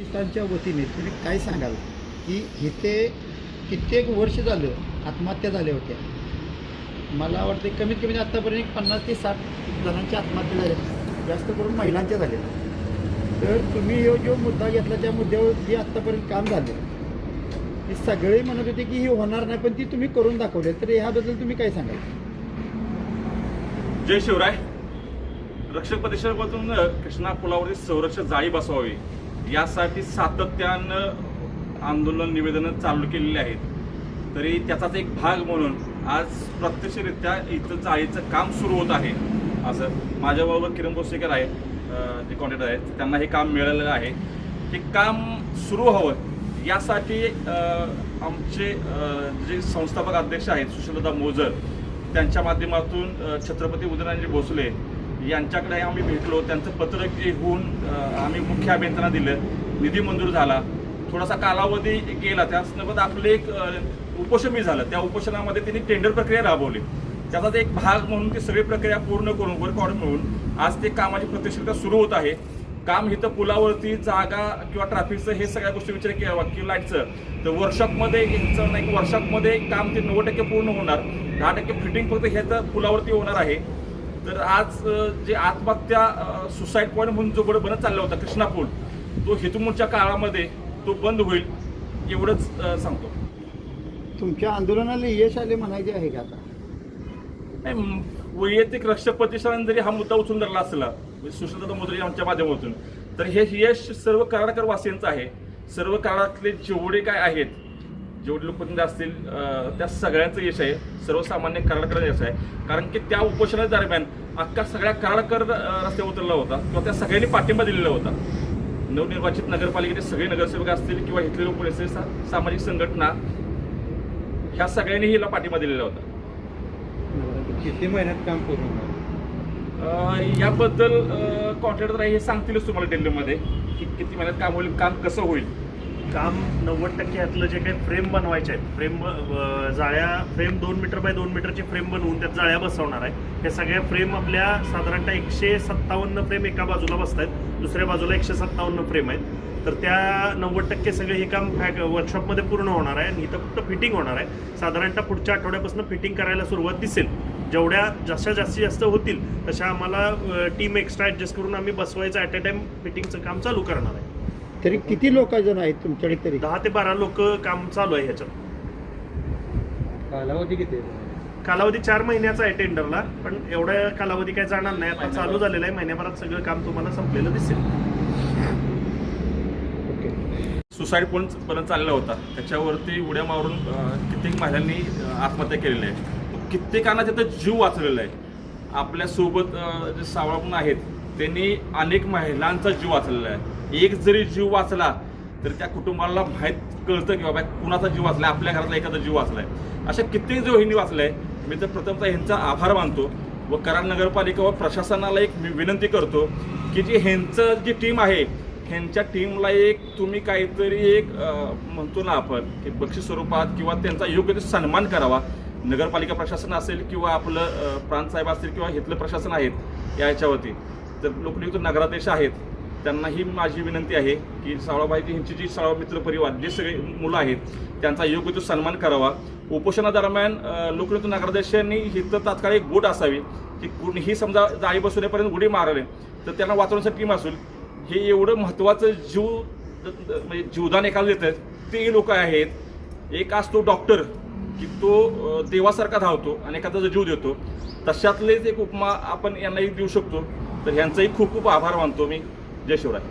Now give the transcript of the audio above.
पाकिस्तानच्या वतीने तुम्ही काय सांगाल? की इथे कित्येक वर्ष झालं आत्महत्या झाल्या होत्या. मला वाटते कमीत कमी आत्तापर्यंत पन्नास ते साठ जणांच्या आत्महत्या झाल्या जास्त करून महिलांच्या झाल्या. तर तुम्ही जो जो मुद्दा घेतला त्या मुद्द्यावर जे आत्तापर्यंत काम झालं ते सगळे म्हणत होते की ही होणार नाही पण ती तुम्ही करून दाखवले. तर ह्याबद्दल तुम्ही काय सांगाल? जय शिवराय. रक्षक प्रदेशापासून कृष्णा पुलावरती संरक्षक जाळी बसवावी. यासाठी सातत्यानं आंदोलन निवेदनं चालू केलेली आहेत. तरी त्याचाच एक भाग म्हणून आज प्रत्यक्षरित्या इथं जाळीचं काम सुरू होत आहे. असं माझ्याबरोबर किरण भोसेकर आहेत जे कॉन्ट्रॅक्टर आहेत त्यांना हे काम मिळालेलं आहे. हे काम सुरू व्हावं यासाठी आमचे जे संस्थापक अध्यक्ष आहेत सुशीलदा मोजर त्यांच्या माध्यमातून छत्रपती उदयनराजे भोसले यांच्याकडे आम्ही भेटलो त्यांचं पत्र घेऊन आम्ही मुख्य अभियंत्यांना दिलं. निधी मंजूर झाला. थोडासा कालावधी गेला. त्यासोबत आपलं एक उपोषणही झालं. त्या उपोषणामध्ये त्यांनी टेंडर प्रक्रिया राबवली. त्याचाच एक भाग म्हणून ती सगळी प्रक्रिया पूर्ण करून वर्क ऑर्डर मिळून आज ते कामाची प्रत्यक्षरित्या सुरू होत आहे. काम इथं पुलावरती जागा किंवा ट्रॅफिकचं हे सगळ्या गोष्टी विचार केला किंवा लाईटचं. तर वर्कशॉपमध्ये यांचं नाही वर्कशॉपमध्ये काम ते नव्वद टक्के पूर्ण होणार. दहा टक्के फिटिंग फक्त हे तर पुलावरती होणार आहे. तर आज जे आत्महत्या सुसाईड पॉईंट म्हणून जो बरं बनत चालला होता कृष्णा पूल तो हेतुमूळच्या काळामध्ये तो बंद होईल एवढंच सांगतो. तुमच्या आंदोलनाला यश आले म्हणायचे आहे का आता? नाही, वैयक्तिक रक्षक प्रतिष्ठान जरी हा मुद्दा उचलून धरला असला सुशीलदादा मोदरे यांच्या माध्यमातून तर हे यश सर्व कराडकर वासियांचं आहे. सर्व कराडातले जेवढे काय आहेत जेवढे लोकप्रतिनिधी असतील त्या सगळ्यांचं यश आहे. सर्वसामान्य कराडकर यश आहे. कारण की त्या उपोषणा दरम्यान अख्खा सगळ्या कराडकर रस्त्यावर उतरला होता. किंवा त्या सगळ्यांनी पाठिंबा दिलेला होता. नवनिर्वाचित नगरपालिकेचे सगळे नगरसेवक असतील किंवा इथले लोक पोलीस सा- सामाजिक संघटना ह्या सगळ्यांनी हिला पाठिंबा दिलेला होता. किती महिन्यात काम अं, याबद्दल कॉन्ट्रॅक्टर हे सांगतीलच तुम्हाला दिल्लीमध्ये की किती महिन्यात काम होईल काम कसं होईल. काम नव्वद टक्के यातलं जे काही फ्रेम बनवायचे आहेत फ्रेम जाळ्या फ्रेम दोन मीटर बाय दोन मीटरची फ्रेम बनवून त्यात जाळ्या बसवणार आहे. हे सगळ्या फ्रेम आपल्या साधारणतः एकशे सत्तावन्न फ्रेम एका बाजूला बसत आहेत दुसऱ्या बाजूला एकशे सत्तावन्न फ्रेम आहेत. तर त्या नव्वद टक्के सगळे हे काम फॅक वर्कशॉपमध्ये पूर्ण होणार आहे आणि इथं फक्त फिटिंग होणार आहे. साधारणतः पुढच्या आठवड्यापासून फिटिंग करायला सुरुवात दिसेल. जेवढ्या जशा जास्तीत जास्त होतील तशा आम्हाला टीम एक्स्ट्रा ॲडजस्ट करून आम्ही बसवायचं ॲट अ टाइम फिटिंगचं काम चालू करणार आहे. तरी किती लोक जण आहेत तुमच्याकडे तरी? दहा ते बारा लोक काम चालू आहे ह्याच्यात कालावधी किती कालावधी चार महिन्याचा आहे टेंडरला पण एवढा कालावधी काय जाणार नाही. आता चालू झालेला आहे महिन्याभरात सगळं काम तुम्हाला संपलेलं दिसेल. ओके. सुसाईड पॉईंट पर्यंत चालला होता. त्याच्यावरती उड्या मारून अं, कित्येक महिलांनी अं, आत्महत्या केलेली आहे. कित्येकांना त्याचा जीव वाचलेला आहे. आपल्यासोबत अं, जे सावळा आहेत त्यांनी अनेक महिलांचा जीव वाचलेला आहे. एक जरी जीव वाचला तर त्या कुटुंबाला माहीत कळतं की बाबा कुणाचा जीव वाचला आपल्या घरातला एखादा जीव वाचलाय. अशा कित्येक जीव ह्यांनी वाचलाय मी तर प्रथमतः ह्यांचा आभार मानतो व कराड नगरपालिका व प्रशासनाला एक मी विनंती करतो की जी ह्यांचं जी टीम आहे ह्यांच्या टीमला एक तुम्ही काहीतरी एक म्हणतो ना आपण की बक्षीस स्वरूपात किंवा त्यांचा योग्य ते सन्मान करावा. नगरपालिका प्रशासन असेल किंवा आपलं अं, प्रांतसाहेब असतील किंवा इथलं प्रशासन आहेत या तर लोकनियुक्त नगराध्यक्ष आहेत त्यांना ही माझी विनंती आहे की सावळाबाईची ह्यांची जी सावळा मित्र परिवार जे सगळे मुलं आहेत त्यांचा योग्य तो सन्मान करावा. उपोषणादरम्यान लोकनियुक्त नगराध्यक्षांनी तर तात्काळ एक बोट असावी की कुणीही समजा जाळी बसवण्यापर्यंत गुढी मारले तर त्यांना वाचवण्यासाठी टीम असेल. हे एवढं महत्त्वाचं जीव म्हणजे जीवदान एकाला देतात ते लोक आहेत. एक असतो डॉक्टर की तो देवासारखा धावतो आणि एखादा जीव देतो. तशातलेच एक उपमा आपण यांनाही देऊ शकतो. तर ह्यांचाही खूप खूप आभार मानतो मी. जय शिवराय.